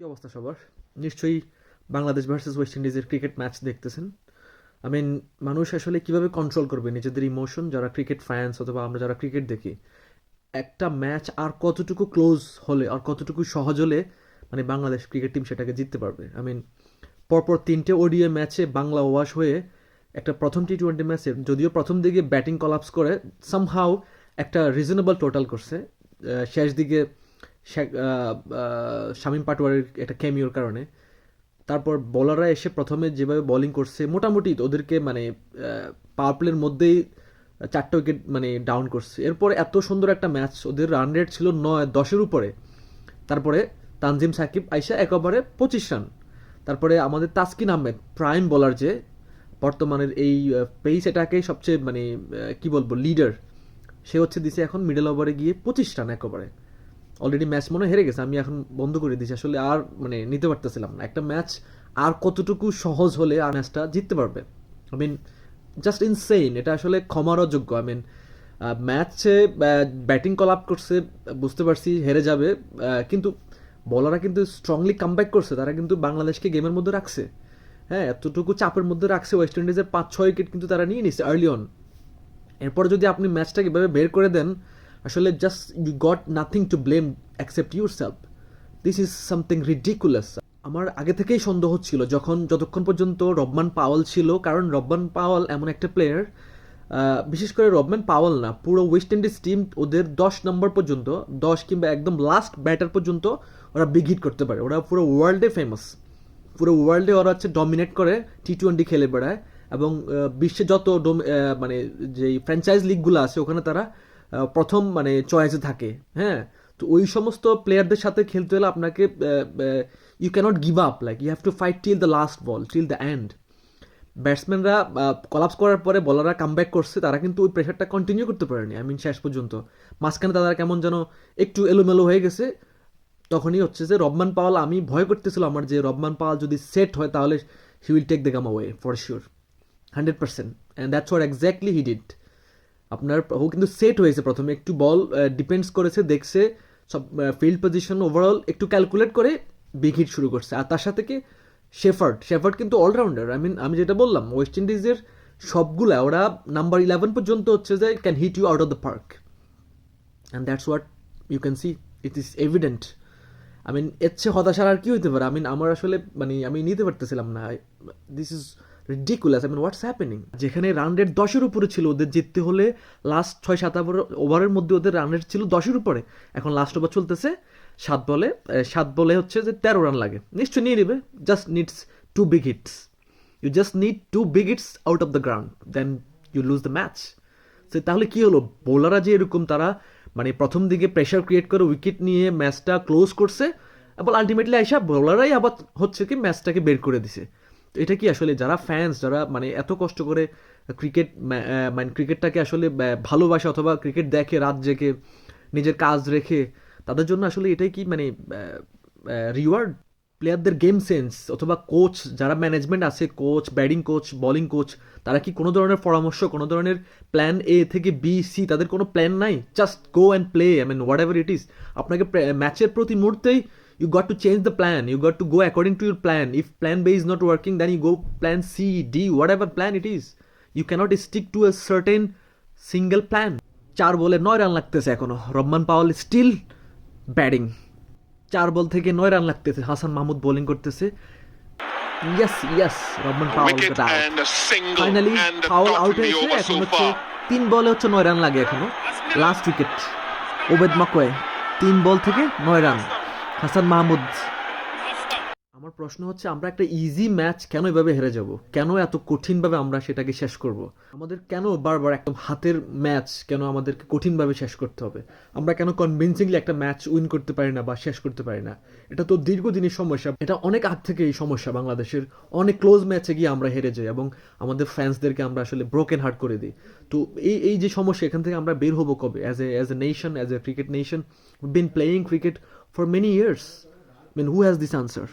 কি অবস্থা সবার? নিশ্চয়ই বাংলাদেশ ভার্সেস ওয়েস্ট ইন্ডিজের ক্রিকেট ম্যাচ দেখতেছেন। আই মিন মানুষ আসলে কীভাবে কন্ট্রোল করবে নিজেদের ইমোশন যারা ক্রিকেট ফ্যান্স অথবা আমরা যারা ক্রিকেট দেখি, একটা ম্যাচ আর কতটুকু ক্লোজ হলে, আর কতটুকু সহজ হলে মানে বাংলাদেশ ক্রিকেট টিম সেটাকে জিততে পারবে। আই মিন পরপর তিনটে ওডিএ ম্যাচে বাংলা ওয়াশ হয়ে একটা প্রথম টি টোয়েন্টি ম্যাচে যদিও প্রথম দিকে ব্যাটিং কলাপস করে সামহাও একটা রিজনেবল টোটাল করছে। শেষ দিকে শামীম পাটোয়ারির একটা ক্যামিওর কারণে। তারপর বোলাররা এসে প্রথমে যেভাবে বোলিং করছে, মোটামুটি ওদেরকে মানে পাওয়ার প্লের মধ্যেই চারটে উইকেট মানে ডাউন করছে। এরপর এত সুন্দর একটা ম্যাচ ওদের রান রেট ছিল নয়, দশের উপরে। তারপরে তানজিম সাকিব আইসা একেবারে পঁচিশ রান তারপরে আমাদের তাসকিন আহমেদ প্রাইম বোলার যে, বর্তমানের এই পেস এটাকে সবচেয়ে মানে কি বলব লিডার সে হচ্ছে দিছে এখন মিডল ওভারে গিয়ে পঁচিশ রান একেবারে। অলরেডি ম্যাচ মনে হেরে গেছে, আমি এখন বন্ধ করে দিয়েছি, আসলে আর মানে নিতে পারতেছিলাম না। একটা ম্যাচ আর কতটুকু সহজ হলে আর ম্যাচটা জিততে পারবে? আই মিন জাস্ট ইনসেইন এটা আসলে ক্ষমারও যোগ্য। আই মিন ম্যাচে ব্যাটিং কলাপ করছে, বুঝতে পারছি, হেরে যাবে কিন্তু বলাররা কিন্তু স্ট্রংলি কামব্যাক করছে, তারা কিন্তু বাংলাদেশকে গেমের মধ্যে রাখছে। হ্যাঁ এতটুকু চাপের মধ্যে রাখছে ওয়েস্ট ইন্ডিজের পাঁচ ছয় উইকেট কিন্তু তারা নিয়ে নিচ্ছে আর্লি অন এরপর যদি আপনি ম্যাচটাকে এভাবে বের করে দেন আসলে just you got nothing to blame accept yourself this is something ridiculous আমার আগে থেকেই সন্দেহ ছিল যখন, যতক্ষণ পর্যন্ত রবমান পাওয়াল ছিল, কারণ রবমান পাওয়াল এমন একটা প্লেয়ার বিশেষ করে রবমান পাওয়াল না, পুরো ওয়েস্ট ইন্ডিজ টিম ওদের দশ নম্বর পর্যন্ত, দশ কিংবা একদম লাস্ট ব্যাটার পর্যন্ত ওরা বিগ হিট করতে পারে। ওরা পুরো ওয়ার্ল্ডে ফেমাস পুরো ওয়ার্ল্ডে ওরা হচ্ছে ডমিনেট করে টি টোয়েন্টি খেলে বেড়ায় এবং বিশ্বে যত মানে যেই ফ্র্যাঞ্চাইজ লিগগুলো আছে, ওখানে তারা প্রথম মানে চয়েসে থাকে হ্যাঁ? তো ওই সমস্ত প্লেয়ারদের সাথে খেলতে হলে আপনাকে you can't give up like you have to fight till the last ball till the end ব্যাটসম্যানরা collapse করার পরে বলাররা কামব্যাক করছে, তারা কিন্তু ওই প্রেশারটা কন্টিনিউ করতে পারেনি আই মিন শেষ পর্যন্ত। মাঝখানে তারা কেমন যেন একটু এলোমেলো হয়ে গেছে, তখনই হচ্ছে যে রবমান পাওয়াল, আমি ভয় করতেছিলাম আমার যে রবমান পাওয়াল যদি সেট হয় তাহলে he will take the game way for sure hundred percent and that's what exactly he did আপনার ও কিন্তু সেট হয়েছে প্রথমে। একটু বল ডিপেন্ডস করেছে, দেখছে, সব ফিল্ড পজিশন ওভারঅল একটু ক্যালকুলেট করে বিগ হিট শুরু করছে। আর তার সাথে কি শেফার্ড শেফার্ড কিন্তু অলরাউন্ডার আই মিন আমি যেটা বললাম ওয়েস্ট ইন্ডিজের সবগুলা, ওরা নাম্বার ইলেভেন পর্যন্ত হচ্ছে যে can hit you out of the park and that's what you can see it is evident I mean এর চেয়ে হতাশার আর কি হইতে পারে? আই মিন আমার আসলে মানে আমি নিতে পারতেছিলাম না। This is ridiculous I mean what's happening যেখানে রান রেট দশের উপরে ছিল, ওদের জিততে হলে লাস্ট ছয়, সাত ওভার- ওভারের মধ্যে ওদের রান রেট ছিল দশের উপরে। এখন লাস্ট ওভার চলতেছে সাত বলে সাত বলে হচ্ছে যে তেরো রান লাগে। নিশ্চয়ই নিয়ে নেবে just needs to big hits you just need to big hits out of the ground then you lose the match সে তাহলে কি হলো? বোলাররা যে এরকম, তারা মানে প্রথম দিকে প্রেশার ক্রিয়েট করে উইকেট নিয়ে ম্যাচটা ক্লোজ করছে এবং আলটিমেটলি আইসা বোলাররাই আবার হচ্ছে কি ম্যাচটাকে বের করে দিছে। তো এটা কি আসলে যারা ফ্যান্স যারা মানে এত কষ্ট করে ক্রিকেট মানে ক্রিকেটটাকে আসলে ভালোবাসে অথবা ক্রিকেট দেখে রাত জেগে নিজের কাজ রেখে, তাদের জন্য আসলে এটাই কি মানে রিওয়ার্ড প্লেয়ারদের গেম সেন্স অথবা কোচ যারা ম্যানেজমেন্ট আছে coach batting coach bowling coach তারা কি কোনো ধরনের পরামর্শ, কোনো ধরনের প্ল্যান এ থেকে বি সি তাদের কোনো প্ল্যান নাই? Just go and play I mean whatever it is আপনাকে ম্যাচের প্রতি মুহূর্তেই you got to change the plan you to go according to your plan if plan B is not working then you go plan C D whatever plan it is you can't stick to a certain single plan চার বলে নয় run লাগতেছে এখনও। Rahman Powell still batting চার বল থেকে নয় run লাগতেছে। Hasan Mahmud bowling করতেছে। Yes yes Rahman Powell a single finally a Powell out হয়েছে। এখন হচ্ছে. তিন বলে হচ্ছে নয় রান লাগে এখনও। লাস্ট উইকেট ওবেদ মাকোয়ে তিন বল থেকে নয় রান। হাসান মাহমুদ, আমার প্রশ্ন হচ্ছে, আমরা একটা ইজি ম্যাচ কেন এভাবে হেরে যাব? কেন এত কঠিনভাবে আমরা সেটাকে শেষ করব? আমাদের কেন বারবার একদম হাতের ম্যাচ কেন আমাদেরকে কঠিনভাবে শেষ করতে হবে? আমরা কেন কনভিনসিংলি একটা ম্যাচ উইন করতে পারি না বা শেষ করতে পারি না? এটা তো দীর্ঘদিনের সমস্যা। এটা অনেক আগ থেকে এই সমস্যা বাংলাদেশের অনেক ক্লোজ ম্যাচে গিয়ে আমরা হেরে যাই এবং আমাদের ফ্যান্সদেরকে আমরা আসলে ব্রোকেন হার্ট করে দিই। তো এই এই যে সমস্যা, এখান থেকে আমরা বের হব কবে? As a as a nation as a cricket nation been playing cricket for many years. I mean, who has this answer?